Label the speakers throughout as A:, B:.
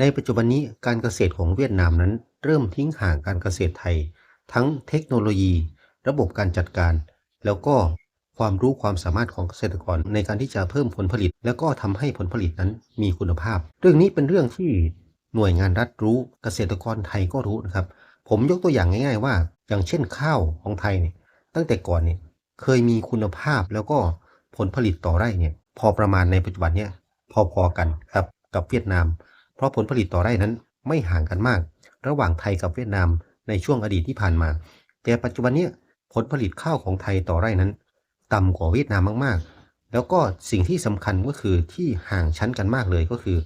A: ในปัจจุบันนี้การเกษตรของเวียดนามนั้น เริ่มทิ้งห่างการเกษตรไทย ทั้งเทคโนโลยี ระบบการจัดการ แล้วก็ความรู้ความสามารถของเกษตรกรในการที่จะเพิ่มผลผลิต แล้วก็ทำให้ผลผลิตนั้นมีคุณภาพ เรื่องนี้เป็นเรื่องที่หน่วยงานรัฐรู้เกษตรกรไทยก็รู้นะครับ ผมยกตัวอย่างง่าย ๆ ว่า อย่างเช่นข้าวของไทยเนี่ยตั้งแต่ก่อนเนี่ยเคยมีคุณภาพแล้วก็ผลผลิตต่อไร่เนี่ยพอประมาณในปัจจุบันเนี่ยพอๆกันครับกับเวียดนาม เพราะผลผลิตต่อไร่นั้นไม่ห่างกันมาก ระหว่างไทยกับเวียดนามในช่วงอดีตที่ผ่านมา แต่ปัจจุบันนี้ผลผลิตข้าวของไทยต่อไร่นั้น ต่ำกว่าเวียดนามมากๆ แล้วก็สิ่งที่สำคัญก็คือที่ห่างชั้นกันมากเลยก็คือ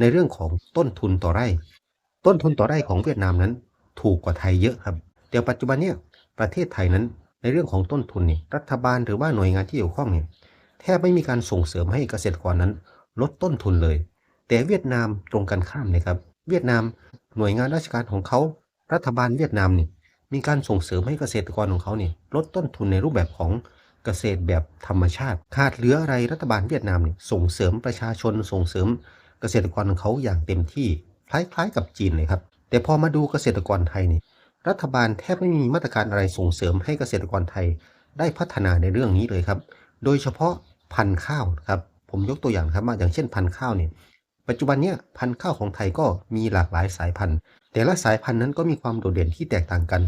A: ในเรื่องของต้นทุนต่อไร่ ต้นทุนต่อไร่ของเวียดนามนั้น ถูกกว่าไทยเยอะครับแต่ปัจจุบันเนี้ประเทศไทยนั้นในเรื่องของต้นทุนนี่รัฐบาลหรือว่าหน่วยงานที่เกี่ยวข้องเนี่ยแทบไม่มีการส่งเสริมให้เกษตรกรนั้น ลดต้นทุนเลย แต่เวียดนามตรงกันข้ามนะครับ เวียดนามหน่วยงานราชการของเขา รัฐบาลเวียดนามนี่มีการส่งเสริมให้เกษตรกรของเขาเนี่ยลดต้นทุนในรูปแบบของเกษตรแบบธรรมชาติ ขาดเหลืออะไรรัฐบาลเวียดนามเนี่ยส่งเสริมประชาชนส่งเสริมเกษตรกรของเขาอย่างเต็มที่คล้ายๆกับจีนเลยครับ แต่พอมาดูเกษตรกรไทยเนี่ยรัฐบาลแทบไม่มีมาตรการอะไรส่งเสริมให้เกษตรกรไทยได้พัฒนาในเรื่องนี้เลยครับ โดยเฉพาะพันธุ์ข้าวครับ ผมยกตัวอย่างครับว่าอย่างเช่นพันธุ์ข้าวเนี่ย ปัจจุบันเนี้ยพันธุ์ข้าวของไทยก็มีหลากหลายสายพันธุ์ แต่ละสายพันธุ์นั้นก็มีความโดดเด่นที่แตกต่างกัน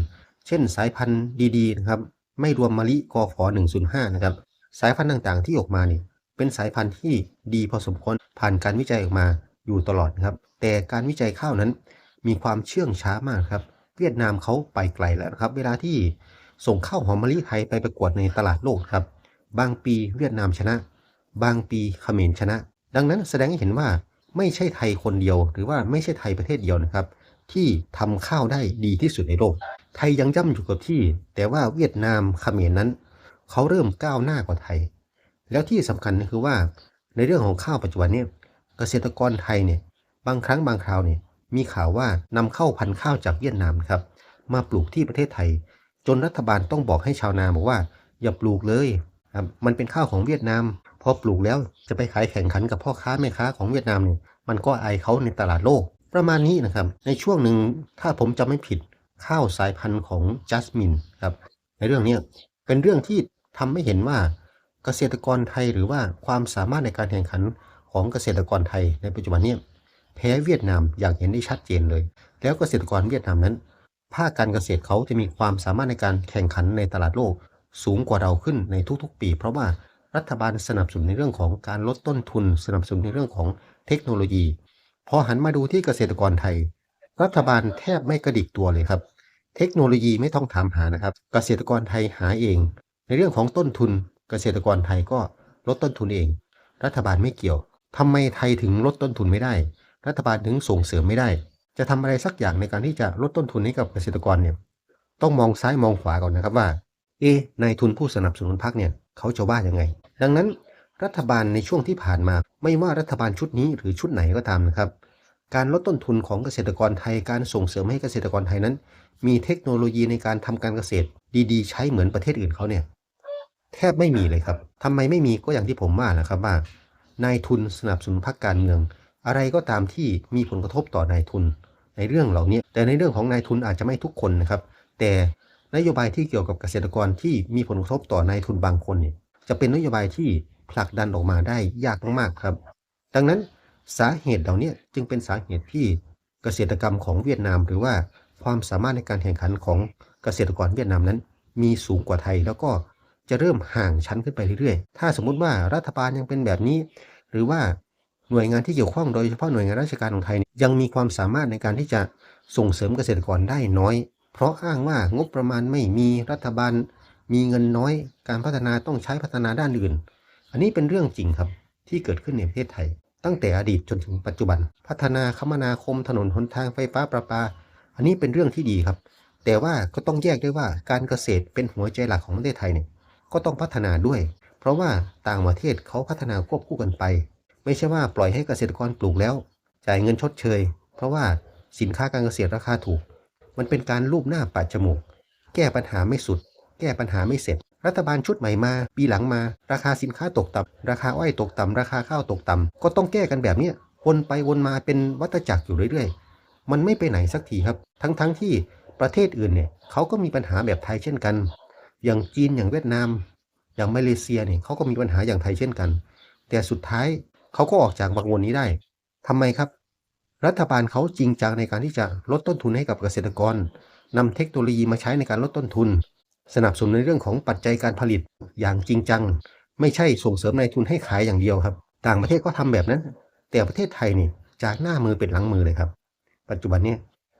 A: เช่น สายพันธุ์ดีๆนะครับไม่รวมมะลิกอขอ105นะครับสายพันธุ์ต่างๆที่ออกมาเนี่ยเป็นสายพันธุ์ที่ดีพอสมควรผ่านการวิจัยออกมาอยู่ตลอดนะครับ แต่การวิจัยข้าวนั้นมีความเชื่องช้ามากครับ เวียดนามเขาไปไกลแล้วนะครับ เวลาที่ส่งข้าวหอมมะลิไทยไปประกวดในตลาดโลกครับ บางปีเวียดนามชนะ บางปีเขมรชนะ ดังนั้นแสดงให้เห็นว่า ไม่ใช่ไทยคนเดียว หรือว่าไม่ใช่ไทยประเทศเดียวนะครับ ที่ทำข้าวได้ดีที่สุดในโลก ไทยยังย่ำอยู่กับที่ แต่ว่าเวียดนามเขมรนั้นเขาเริ่มก้าวหน้ากว่าไทย แล้วที่สำคัญคือว่าในเรื่องของข้าวปัจจุบันเนี่ยเกษตรกรไทยเนี่ยบางครั้งบางคราวเนี่ยมีข่าวว่านำเข้าพันธุ์ข้าวจากเวียดนามครับมาปลูกที่ประเทศไทย จนรัฐบาลต้องบอกให้ชาวนาบอกว่า อย่าปลูกเลย ครับมันเป็นข้าวของเวียดนามพอปลูกแล้วจะไปขายแข่งขันกับพ่อค้าแม่ค้าของเวียดนามเนี่ยมันก็อายเขาในตลาดโลก ประมาณนี้นะครับ ในช่วงหนึ่งถ้าผมจำไม่ผิดข้าวสายพันธุ์ของจัสมินครับในเรื่องนี้เป็นเรื่องที่ทำให้เห็นว่าเกษตรกรไทยหรือว่าความสามารถในการแข่งขันของเกษตรกรไทยในปัจจุบันนี้แพ้เวียดนามอย่างเห็นได้ชัดเจนเลย แล้วเกษตรกรเวียดนามนั้นภาคการเกษตรเขาจะมีความสามารถในการแข่งขันในตลาดโลก สูงกว่าเราขึ้นในทุกๆ ปี เพราะว่ารัฐบาลสนับสนุนในเรื่องของการลดต้นทุน สนับสนุนในเรื่องของเทคโนโลยี พอหันมาดูที่เกษตรกรไทย รัฐบาลแทบไม่กระดิกตัวเลยครับ เทคโนโลยีไม่ต้องถามหานะครับ เกษตรกรไทยหาเอง ในเรื่องของต้นทุน เกษตรกรไทยก็ลดต้นทุนเอง รัฐบาลไม่เกี่ยวทำไมไทยถึงลดต้นทุนไม่ได้ รัฐบาลถึงส่งเสริมไม่ได้ จะทำอะไรสักอย่างในการที่จะลดต้นทุนให้กับเกษตรกรเนี่ยต้องมองซ้ายมองขวาก่อนนะครับว่า เอ๊นายทุนผู้สนับสนุนพรรคเนี่ยเขาจะว่ายังไง ดังนั้นรัฐบาลในช่วงที่ผ่านมา ไม่ว่ารัฐบาลชุดนี้หรือชุดไหนก็ตามนะครับ การลดต้นทุนของเกษตรกรไทยการส่งเสริมให้เกษตรกรไทยนั้น มีเทคโนโลยีในการทำการเกษตร ดีๆ ใช้เหมือนประเทศอื่นเขาเนี่ยแทบไม่มีเลยครับทำไมไม่มีก็อย่างที่ผมว่านะครับว่านายทุนสนับสนุนพรรคการเมือง อะไรก็ตามที่มีผลกระทบต่อนายทุน ในเรื่องเหล่านี้แต่ในเรื่องของนายทุนอาจจะไม่ทุกคนนะครับ แต่ นโยบายที่เกี่ยวกับเกษตรกรที่มีผลกระทบต่อนายทุนบางคนเนี่ยจะเป็นนโยบายที่ผลักดันออกมาได้ยากมากๆครับ ดังนั้นสาเหตุเหล่านี้จึงเป็นสาเหตุที่เกษตรกรรมของเวียดนาม หรือว่าความสามารถในการแข่งขันของเกษตรกรเวียดนามนั้น มีสูงกว่าไทยแล้วก็จะเริ่มห่างชั้นขึ้นไปเรื่อยๆ ถ้าสมมุติว่ารัฐบาลยังเป็นแบบนี้ หรือว่าหน่วยงานที่เกี่ยวข้องโดยเฉพาะหน่วยงานราชการของไทยยังมีความสามารถในการที่จะส่งเสริมเกษตรกรได้น้อย เพราะอ้างว่างบประมาณไม่มีรัฐบาล มีเงินน้อยการพัฒนาต้องใช้พัฒนาด้านอื่น อันนี้เป็นเรื่องจริงครับที่เกิดขึ้นในประเทศไทย ตั้งแต่อดีตจนถึงปัจจุบัน พัฒนาคมนาคมถนนหนทางไฟฟ้าประปา อันนี้เป็นเรื่องที่ดีครับ แต่ว่าก็ต้องแยกด้วยว่าการเกษตรเป็นหัวใจหลักของประเทศไทยเนี่ยก็ต้องพัฒนาด้วย เพราะว่าต่างประเทศเขาพัฒนาควบคู่กันไป ไม่ใช่ว่าปล่อยให้เกษตรกรปลูกแล้ว จ่ายเงินชดเชย เพราะว่าสินค้าการเกษตรราคาถูก มันเป็นการลูบหน้าปัดจมูก แก้ปัญหาไม่สุด แก้ปัญหาไม่เสร็จ รัฐบาลชุดใหม่มา ปีหลังมา ราคาสินค้าตกต่ำราคาอ้อยตกต่ำราคาข้าวตกต่ำก็ต้องแก้กันแบบเนี้ยวนไปวนมาเป็นวัฏจักรอยู่เรื่อยๆ มันไม่ไปไหนสักทีครับ ทั้งๆที่ประเทศอื่นเนี่ยเขาก็มีปัญหาแบบไทยเช่นกัน อย่างจีนอย่างเวียดนาม อย่างมาเลเซียเนี่ยเขาก็มีปัญหาอย่างไทยเช่นกัน แต่สุดท้ายเขาก็ออกจากวังวนนี้ได้ทำไมครับ รัฐบาลเขาจริงจังในการที่จะลดต้นทุนให้กับเกษตรกรนำเทคโนโลยีมาใช้ในการลดต้นทุน สนับสนุนในเรื่องของปัจจัยการผลิตอย่างจริงจัง ไม่ใช่ส่งเสริมนายทุนให้ขายอย่างเดียวครับ ต่างประเทศก็ทำแบบนั้น แต่ประเทศไทยนี่จากหน้ามือเป็นหลังมือเลยครับ ปัจจุบันนี้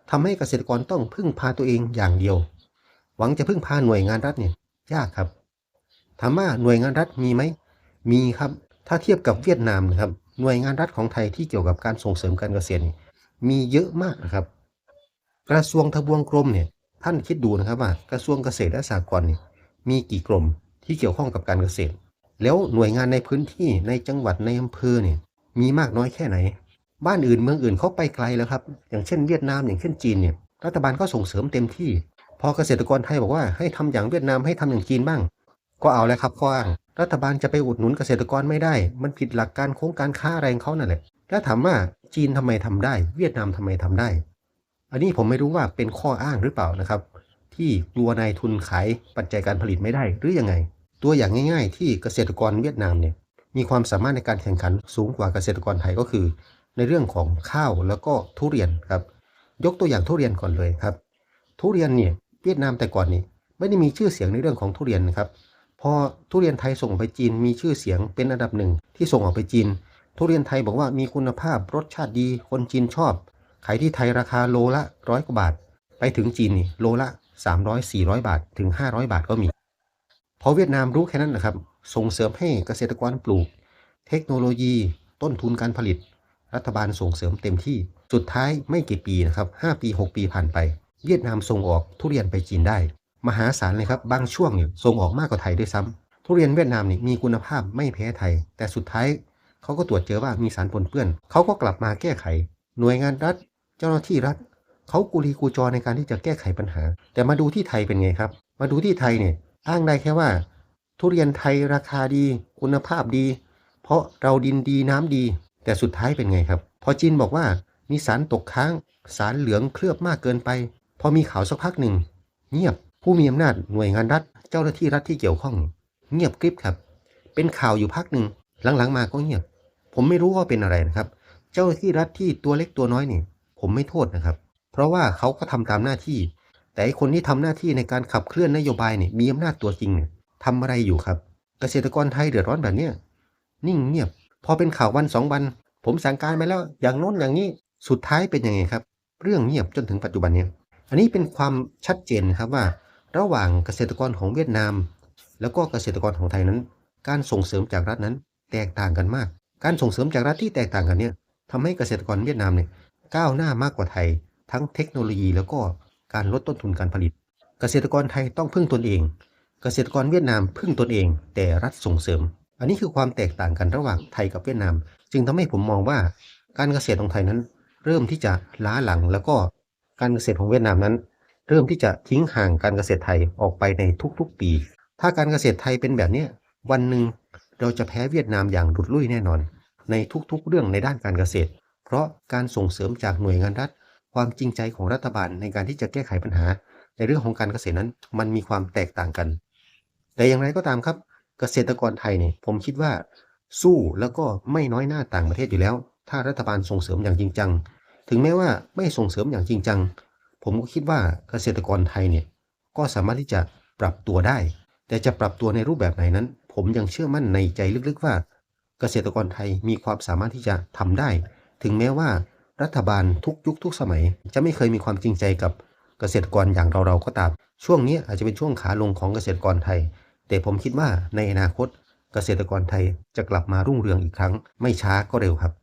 A: ทำให้เกษตรกรต้องพึ่งพาตัวเองอย่างเดียว หวังจะพึ่งพาหน่วยงานรัฐเนี่ยยากครับถามว่าหน่วยงานรัฐมีไหมมีครับ ถ้าเทียบกับเวียดนามนะครับ หน่วยงานรัฐของไทยที่เกี่ยวกับการส่งเสริมการเกษตรมีเยอะมากนะครับ กระทรวงทบวงกรมเนี่ยท่านคิดดูนะครับว่ากระทรวงเกษตรและสหกรณ์นี่มีกี่กรมที่เกี่ยวข้องกับการเกษตร แล้วหน่วยงานในพื้นที่ในจังหวัดในอำเภอเนี่ยมีมากน้อยแค่ไหน บ้านอื่นเมืองอื่นเขาไปไกลแล้วครับ อย่างเช่นเวียดนามอย่างเช่นจีนเนี่ยรัฐบาลก็ส่งเสริมเต็มที่ พอเกษตรกรไทยบอกว่าให้ทำอย่างเวียดนามให้ทำอย่างจีนบ้าง ก็เอาแล้วครับข้ออ้างรัฐบาลจะไปอุดหนุนเกษตรกรไม่ได้ มันผิดหลักการโครงการค้าอะไรของเขานั่นแหละ แล้วถามว่าจีนทำไมทำได้ เวียดนามทำไมทำได้ อันนี้ผมไม่รู้ว่าเป็นข้ออ้างหรือเปล่านะครับ ที่กลัวนายทุนขายปัจจัยการผลิตไม่ได้หรือยังไง ตัวอย่างง่าย ๆ ที่เกษตรกรเวียดนามเนี่ยมีความสามารถในการแข่งขันสูงกว่าเกษตรกรไทยก็คือ ในเรื่องของข้าวแล้วก็ทุเรียนครับ ยกตัวอย่างทุเรียนก่อนเลยครับ ทุเรียนเนี่ยเวียดนามแต่ก่อนนี่ไม่ได้มีชื่อเสียงในเรื่องของทุเรียนนะครับ พอทุเรียนไทยส่งไปจีนมีชื่อเสียงเป็นอันดับหนึ่งที่ส่งออกไปจีน ทุเรียนไทยบอกว่ามีคุณภาพรสชาติดีคนจีนชอบ ขายที่ไทยราคาโลละร้อยกว่าบาท ไปถึงจีนนี่โลละ 300 400 บาทถึง 500 บาทก็มี พอเวียดนามรู้แค่นั้นนะครับ ส่งเสริมให้เกษตรกรปลูก เทคโนโลยี ต้นทุนการผลิต รัฐบาลส่งเสริมเต็มที่ สุดท้ายไม่กี่ปีนะครับ5ปี 6 ปีผ่านไป เวียดนามส่งออกทุเรียนไปจีนได้ มหาศาลเลยครับ บางช่วงเนี่ยส่งออกมากกว่าไทยด้วยซ้ำทุเรียนเวียดนามนี่มีคุณภาพไม่แพ้ไทย แต่สุดท้ายเขาก็ตรวจเจอว่ามีสารปนเปื้อน เขาก็กลับมาแก้ไข หน่วยงานรัฐ เจ้าหน้าที่รัฐเขากุลีกูจอในการที่จะแก้ไขปัญหา แต่มาดูที่ไทยเป็นไงครับ มาดูที่ไทยเนี่ยอ้างได้แค่ว่า ทุเรียนไทยราคาดี คุณภาพดี เพราะเราดินดีน้ำดี แต่สุดท้ายเป็นไงครับ พอจีนบอกว่ามีสารตกค้าง สารเหลืองเคลือบมากเกินไป พอมีข่าวสักพักหนึ่ง เงียบ ผู้มีอำนาจหน่วยงานรัฐ เจ้าหน้าที่รัฐที่เกี่ยวข้อง เงียบกริบครับ เป็นข่าวอยู่พักหนึ่งหลังๆมาก็เงียบ ผมไม่รู้ว่าเป็นอะไรนะครับ เจ้าหน้าที่รัฐที่ตัวเล็กตัวน้อยนี่ ผมไม่โทษนะครับ เพราะว่าเขาก็ทำตามหน้าที่ แต่ไอคนที่ทำหน้าที่ในการขับเคลื่อนนโยบายเนี่ยมีอำนาจตัวจริงเนี่ยทำอะไรอยู่ครับ เกษตรกรไทยเดือดร้อนแบบเนี้ยนิ่งเงียบ พอเป็นข่าววันสองวัน ผมสั่งการไปแล้วอย่างโน้นอย่างนี้สุดท้ายเป็นยังไงครับ เรื่องเงียบจนถึงปัจจุบันเนี้ยอันนี้เป็นความชัดเจนนะครับว่า ระหว่างเกษตรกรของเวียดนาม แล้วก็เกษตรกรของไทยนั้น การส่งเสริมจากรัฐนั้นแตกต่างกันมาก การส่งเสริมจากรัฐที่แตกต่างกันเนี่ยทำให้เกษตรกรเวียดนามเนี่ยก้าวหน้ามากกว่าไทย ทั้งเทคโนโลยีแล้วก็การลดต้นทุนการผลิต เกษตรกรไทยต้องพึ่งตนเอง เกษตรกรเวียดนามพึ่งตนเอง แต่รัฐส่งเสริม อันนี้คือความแตกต่างกันระหว่างไทยกับเวียดนาม จึงทำให้ผมมองว่า การเกษตรของไทยนั้น เริ่มที่จะล้าหลังแล้วก็การเกษตรของเวียดนามนั้น เริ่มที่จะทิ้งห่างการเกษตรไทยออกไปในทุกๆปี ถ้าการเกษตรไทยเป็นแบบนี้วันหนึ่งเราจะแพ้เวียดนามอย่างหลุดลุ่ยแน่นอน ในทุกๆเรื่องในด้านการเกษตร เพราะการส่งเสริมจากหน่วยงานรัฐ ความจริงใจของรัฐบาลในการที่จะแก้ไขปัญหา ในเรื่องของการเกษตรนั้นมันมีความแตกต่างกัน แต่อย่างไรก็ตามครับ เกษตรกรไทยเนี่ยผมคิดว่า สู้แล้วก็ไม่น้อยหน้าต่างประเทศอยู่แล้ว ถ้ารัฐบาลส่งเสริมอย่างจริงจัง ถึงแม้ว่าไม่ส่งเสริมอย่างจริงจัง ผมก็คิดว่าเกษตรกรไทยเนี่ยก็สามารถที่จะปรับตัวได้ แต่จะปรับตัวในรูปแบบไหนนั้น ผมยังเชื่อมั่นในใจลึกๆว่า เกษตรกรไทยมีความสามารถที่จะทำได้ ถึงแม้ว่ารัฐบาลทุกยุคทุกสมัย จะไม่เคยมีความจริงใจกับเกษตรกรอย่างเราๆก็ตาม ช่วงนี้อาจจะเป็นช่วงขาลงของเกษตรกรไทย แต่ผมคิดว่าในอนาคตเกษตรกรไทยจะกลับมารุ่งเรืองอีกครั้ง ไม่ช้าก็เร็วครับ